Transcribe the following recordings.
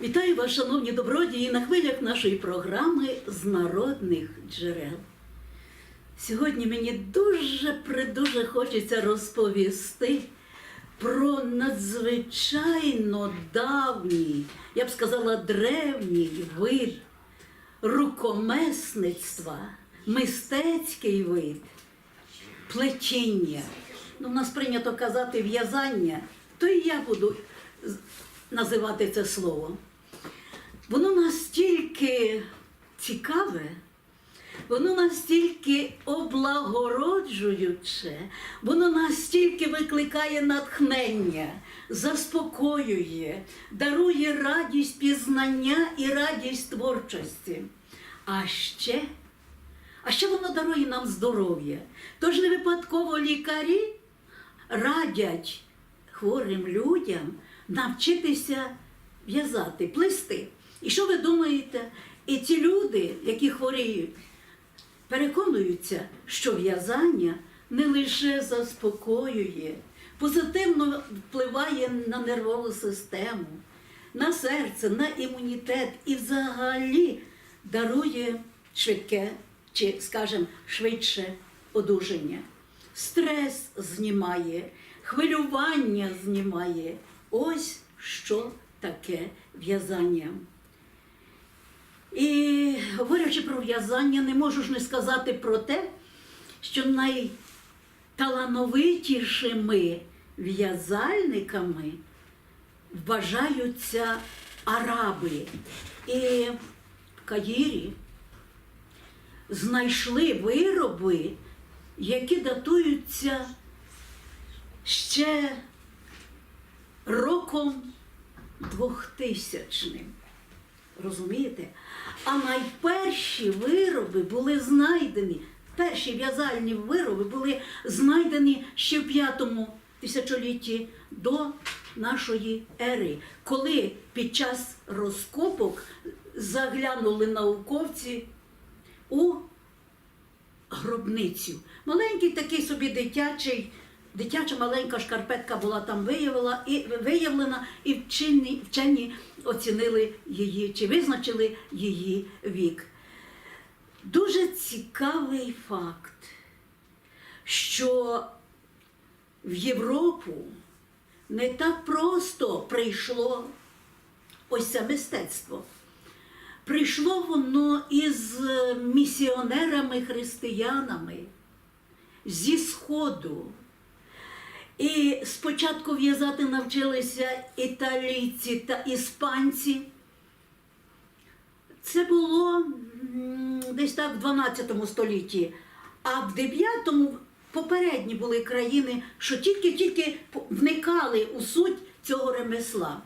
Вітаю вас, шановні добродії, на хвилях нашої програми з народних джерел. Сьогодні мені дуже придуже хочеться розповісти про надзвичайно давній, я б сказала, древній вид рукомесництва, мистецький вид плетіння. Ну, в нас прийнято казати в'язання, то і я буду називати це слово. Воно настільки цікаве, воно настільки облагороджуюче, воно настільки викликає натхнення, заспокоює, дарує радість пізнання і радість творчості. А ще а ще воно дарує нам здоров'я. Тож не випадково лікарі радять хворим людям навчитися в'язати, плести. І що ви думаєте? І ці люди, які хворіють, переконуються, що в'язання не лише заспокоює, позитивно впливає на нервову систему, на серце, на імунітет і взагалі дарує швидке чи, скажімо, швидше одужання. Стрес знімає, хвилювання знімає. Ось що таке в'язання. І говорячи про в'язання, не можу ж не сказати про те, що найталановитішими в'язальниками вважаються араби. І в Каїрі знайшли вироби, які датуються ще роком 2000 Розумієте? А найперші вироби були знайдені, перші в'язальні вироби були знайдені ще в п'ятому тисячолітті до нашої ери, коли під час розкопок заглянули науковці у гробницю. Маленький такий собі дитячий, дитяча маленька шкарпетка була там виявила, і, виявлена, і вчені, вчені оцінили її чи визначили її вік. Дуже цікавий факт, що в Європу не так просто прийшло ось це мистецтво. Прийшло воно із місіонерами-християнами зі Сходу. І спочатку в'язати навчилися італійці та іспанці. Це було десь так в 12 столітті, а в 9-му попередні були країни, що тільки-тільки вникали у суть цього ремесла.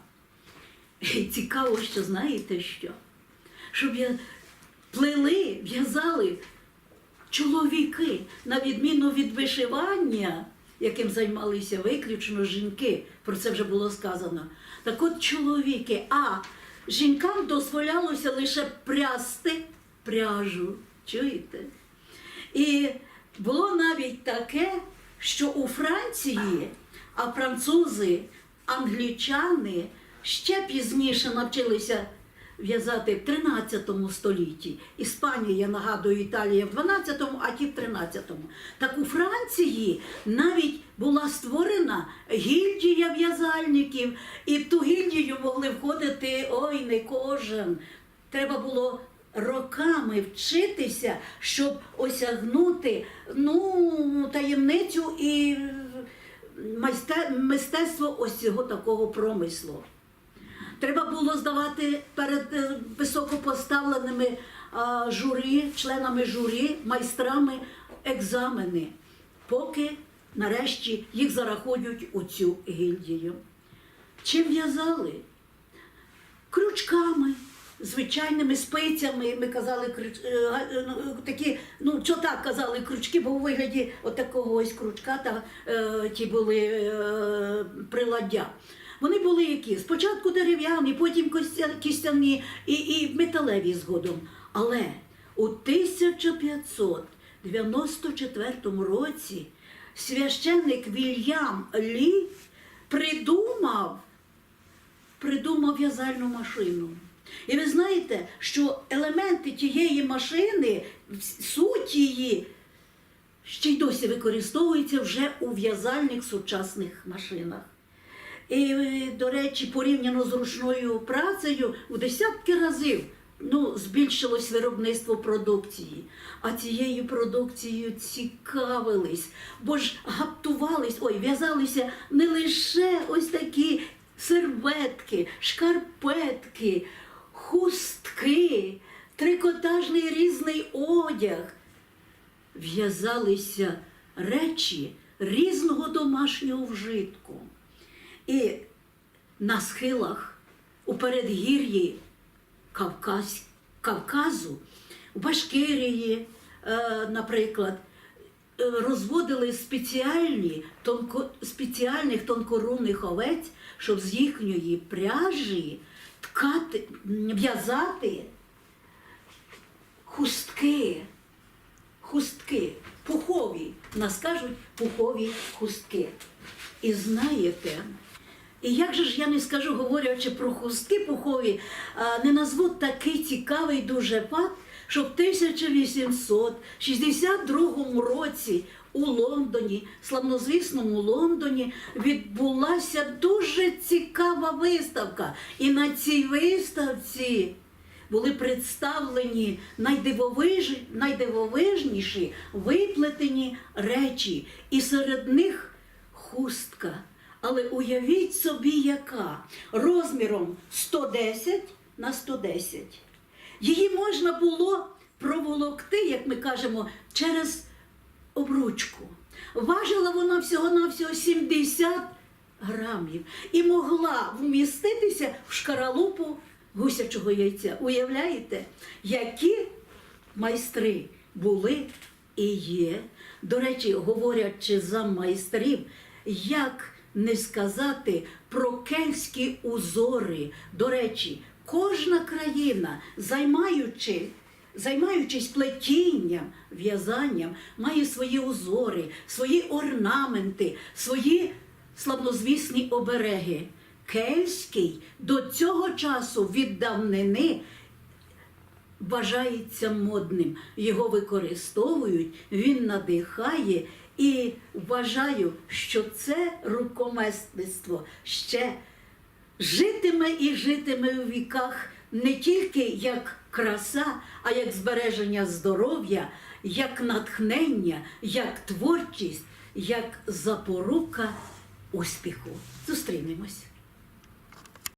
І цікаво, що знаєте що? Щоб я плели, в'язали чоловіки, на відміну від вишивання, яким займалися виключно жінки, про це вже було сказано. Так от чоловіки, а жінкам дозволялося лише прясти пряжу. Чуєте? І було навіть таке, що у Франції, а французи, англічани ще пізніше навчилися в'язати в 13 столітті. Іспанія, нагадую, Італія в 12-му, а ті в 13-му. Так у Франції навіть була створена гільдія в'язальників, і в ту гільдію могли входити ой, не кожен. Треба було роками вчитися, щоб осягнути ну, таємницю і майсте- мистецтво ось цього такого промислу. Треба було здавати перед е, високопоставленими журі, членами журі, майстрами екзамени, поки нарешті їх зарахують у цю гільдію. Чим в'язали? Крючками, звичайними спицями. Ми казали е, е, ну, такі, ну що так казали, крючки, бо у вигляді отакого ось крючка та е, ті були е, приладдя. Вони були які? Спочатку дерев'яні, потім кістяні і, і металеві згодом. Але у 1594 році священник Вільям Лі придумав придумав в'язальну машину. І ви знаєте, що елементи тієї машини, суть її, ще й досі використовуються вже у в'язальних сучасних машинах. І, е, до речі, порівняно з ручною працею у десятки разів ну, збільшилось виробництво продукції. А цією продукцією цікавились, бо ж гаптувались, ой, в'язалися не лише ось такі серветки, шкарпетки, хустки, трикотажний різний одяг в'язалися речі різного домашнього вжитку. І на схилах у передгір'ї Кавказ, Кавказу, у Башкирії, е, наприклад, е, розводили спеціальні, тонко, спеціальних тонкорунних овець, щоб з їхньої пряжі ткати, в'язати хустки хустки, пухові. Нас кажуть пухові хустки. І знаєте, і як же ж я не скажу, говорячи про хустки пухові, не назву такий цікавий дуже факт, що в 1862 році у Лондоні, славнозвісному Лондоні, відбулася дуже цікава виставка. І на цій виставці були представлені найдивовиж... найдивовижніші виплетені речі, і серед них хустка. Але уявіть собі, яка розміром 110 на 110. Її можна було проволокти, як ми кажемо, через обручку. Важила вона всього-навсього 70 грамів і могла вміститися в шкаралупу гусячого яйця. Уявляєте, які майстри були і є. До речі, говорячи за майстрів, як не сказати про кельтські узори. До речі, кожна країна, займаючи, займаючись плетінням, в'язанням, має свої узори, свої орнаменти, свої славнозвісні обереги. Кельтський до цього часу від давнини вважається модним. Його використовують, він надихає і вважаю, що це рукомесництво ще житиме і житиме у віках не тільки як краса, а як збереження здоров'я, як натхнення, як творчість, як запорука успіху. Зустрінемось.